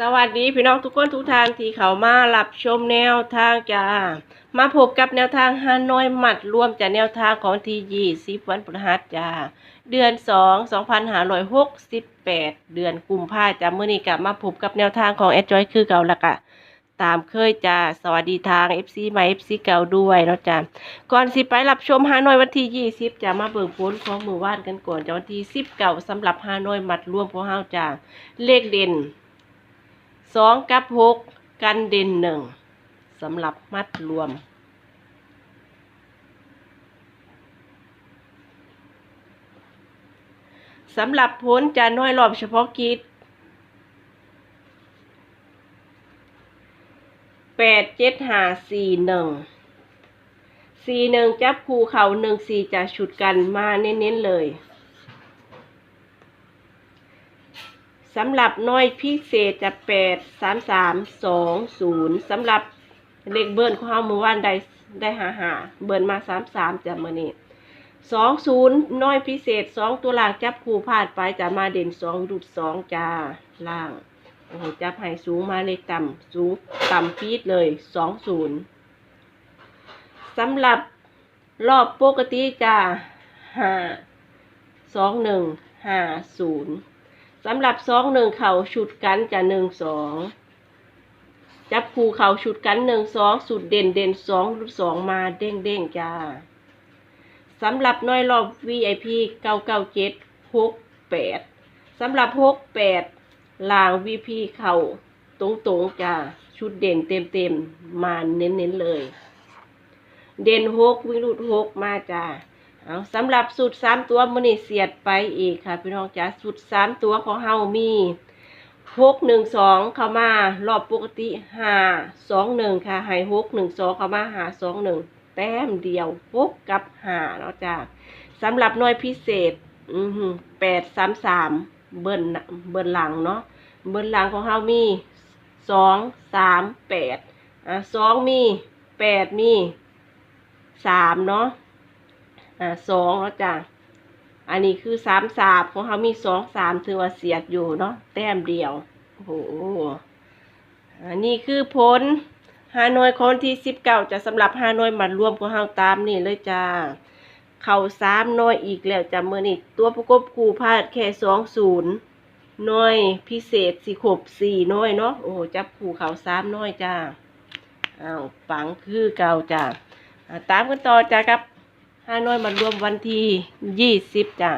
สวัสดีพี่น้องทุกคนทุกทานที่เขามารับชมแนวทางจ้ามาพบกับแนวทางฮานอยหมัดรวมจากแนวทางของทียี่สิบวันพฤหัสจ้าเดือนสองสองพันห้าร้อยหกสิบแปดเดือนกุมภาจ้าเมื่อนี้กลับมาพบกับแนวทางของแอดจอยคือเก่าละกะตามเคยจ้าสวัสดีทาง FC ใหม่ FC เก่าด้วยเนาะจ้าก่อนสิไปรับชมฮานอยวันที่ยี่สิบจะมาเบิกผลของมือว่านกันก่อนจ้าวันที่สิบเก่าสำหรับฮานอยหมัดรวมของเฮาจ้าเลขเด่น สองกับหกกันเด่นหนึ่งสำหรับมัดรวม สำหรับผลจะน้อยรอบเฉพาะกิจแปดเจ็ดห้าสี่หนึ่งสี่หนึ่งจับคู่เขาหนึ่งสี่จะฉุดกันมาเน้นๆเลย สำหรับน้อยพิเศษจะแปดสามสามสองศูนย์สำหรับเลขเบิ้ลของเราเมื่อวานได้ได้หาหาเบิ้ลมาสามสามจะมือนี้สองศูนย์น้อยพิเศษสองตัวล่างจับคู่พลาดไปจะมาเด่นสองดุดสองจ้าล่างโอ้โหจับให้สูงมาเลขต่ำสูงต่ำปีดเลยสองศูนย์สำหรับรอบปกติจ้าห้าสองหนึ่งห้าศูนย์ สำหรับสองหนึ่งเข่าชุดกันจะหนึ่งสองจับคู่เข่าชุดกันหนึ่งสองสุดเด่นเด่นสองสองมาเด้งเด้งจ้าสำหรับน้อยรอบ VIP เก้าเก้าเจ็ดหกแปดสำหรับหกแปดลาง VP เข่าตรงตรงๆจ้าชุดเด่นเต็มเต็มๆมาเน้นเน้นๆเลย เด่นหกวิรุธหกมาจ้า เอาสำหรับสูตรสามตัวมันนี่เสียดไปอีกค่ะ พี่น้องจ๋าสูตรสามตัวของเฮามีหกหนึ่งสองเข้ามารอบปกติห้าสองหนึ่งค่ะให้หกหนึ่งสองเข้ามาหาสองหนึ่งแต้มเดียวหกกับหาเนาะจ้าสำหรับหน่วยพิเศษอือแปดสามสามเบิ้ลน่ะเบิ้ลหลังเนาะเบิ้ลหลังของเฮามีสองสามแปดอะสองมีแปดมีสามเนาะ อ่าสองแล้วจ้ะอันนี้คือสามสามของเขามีสองสามถือว่าเสียดอยู่เนาะแต้มเดียวโอ้โหอันนี้คือผลฮานอยคนที่สิบเก้าจะสำหรับฮานอยมัดรวมของเฮาตามนี่เลยจ้าเข่าสามน้อยอีกแล้วจ้ะเมื่อนี่ตัวประกบคู่พลาดแค่สองศูนย์น้อยพิเศษสี่ขบสี่น้อยเนาะโอ้โหจับคู่เข่าสามน้อยจ้าอ้าวฝังคือเก่าจ้าอ่าตามกันต่อจ้าครับ ฮาน้อยมารวมวันที่ยี่สิบจ้ะ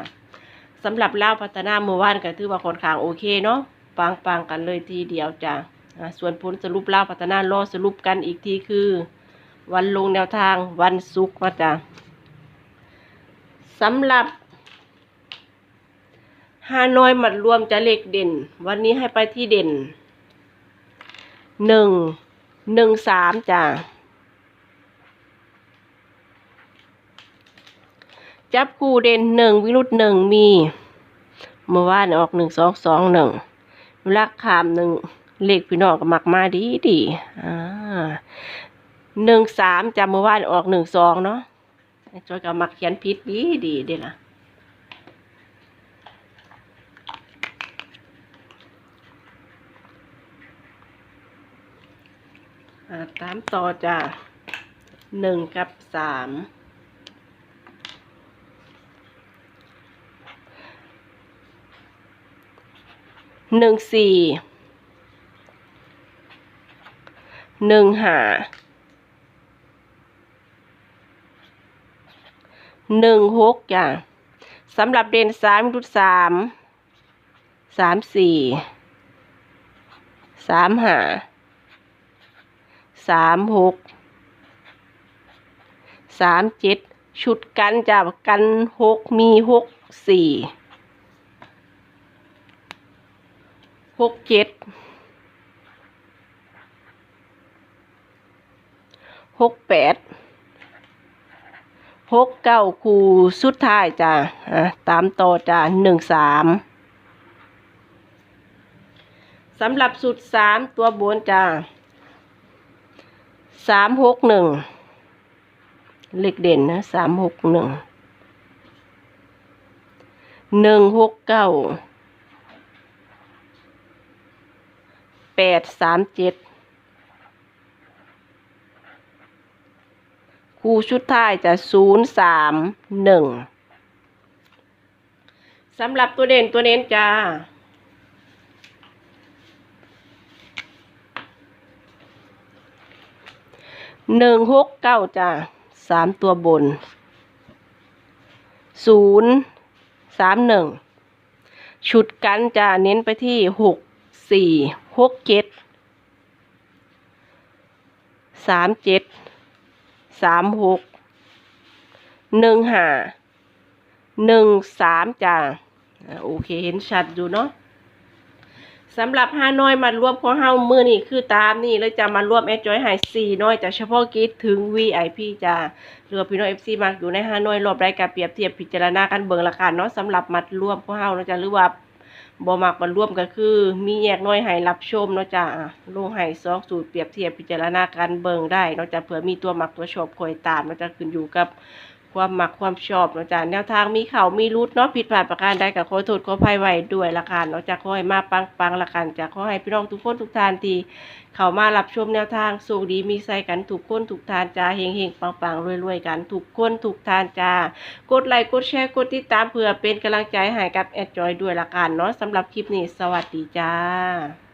สำหรับเล่าวพัฒนาเมื่อวานก็ถือว่าค่อนข้างโอเคเนาะปังปังๆกันเลยทีเดียวจ้ะส่วนผลสรุปเล่าวพัฒนารอสรุปกันอีกทีคือ วันลงแนวทางวันศุกร์ว่าจ้ะสำหรับฮานอยมัดรวมจะเลขเด่น วันนี้ให้ไปที่เด่นหนึ่งหนึ่งสามจ้ะ จับคู่เด่นหนึ่งวิรุธหนึ่งมีเมื่อวานออกหนึ่งสองสองหนึ่งลักขามหนึ่งเลขพี่น้องก็มักมาดีดีอ่าหนึ่งสามจำเมื่อวานออกหนึ่งสองเนาะจอยก็มักเขียนผิดดีดีเด้ล่ะตามต่อจ้ะหนึ่งกับสาม หนึ่งสี่หนึ่งหาหนึ่งหกจ้ะสำหรับเด่นสามรุดสามสามสี่สามหาสามหกสามเจ็ดชุดกันจ้ะกันหกมีหกสี่ หกเจ็ดหกแปดหกเก้าคูสุดท้ายจ้ะอะตามต่อจ้ะหนึ่งสามสำหรับสุดสามตัวบนจ้ะสามหกหนึ่งเลขเด่นนะสามหกหนึ่งหนึ่งหกเก้า แปดสามเจ็ดคู่ชุดท้ายจะศูนย์สามหนึ่งสำหรับตัวเด่นตัวเน้นจ้าหนึ่งหกเก้าจ้าสามตัวบนศูนย์สามหนึ่งชุดกันจะเน้นไปที่หก สี่หกเจ็ดสามเจ็ดสามหกหนึ่งห้าหนึ่งสามจ้าโอเคเห็นชัดอยู่เนาะสำหรับห้าน้อยมารวมของเฮามือนี่คือตามนี่เลยจะมารวมแอดจอยไฮสี่น้อยจากเฉพาะกิจถึง VIP จ้าเรือพี่น้องเอฟซีมากอยู่ในฮานอยรอบรายการเปรียบเทียบพิจารณากันเบิงละกันเนาะสำหรับมัดรวมของเฮาเนาะจะหรือว่า บ่มักมันร่วมก็คือ มีแยกน้อยให้รับชมเนาะจ้ะลงให้ซองสูตรเปรียบเทียบพิจารณาการเบิ่งได้เนาะจ้ะเผื่อมีตัวมักตัวชอบคอยตามเนาะจ้ะขึ้นอยู่กับ ความมักความชอบเนาะจ้ะแนวทางมีเข่ามีรุดเนาะผิดพลาดประการใดก็ขอโทษขอภัยไว้ด้วยละกันเนาะจ้ะขอให้มาปังๆละกันจ้ะขอให้พี่น้องทุกคนทุกทานทีเขามารับชมแนวทางสุขดีมีใส่กันทุกคนทุกทานจ้าเฮงเฮงปังปังรวยรวยกันทุกคนทุกทานจ้ากดไลค์กดแชร์กดติดตามเพื่อเป็นกำลังใจให้กับแอดจอยด้วยละกันเนาะสำหรับคลิปนี้สวัสดีจ้า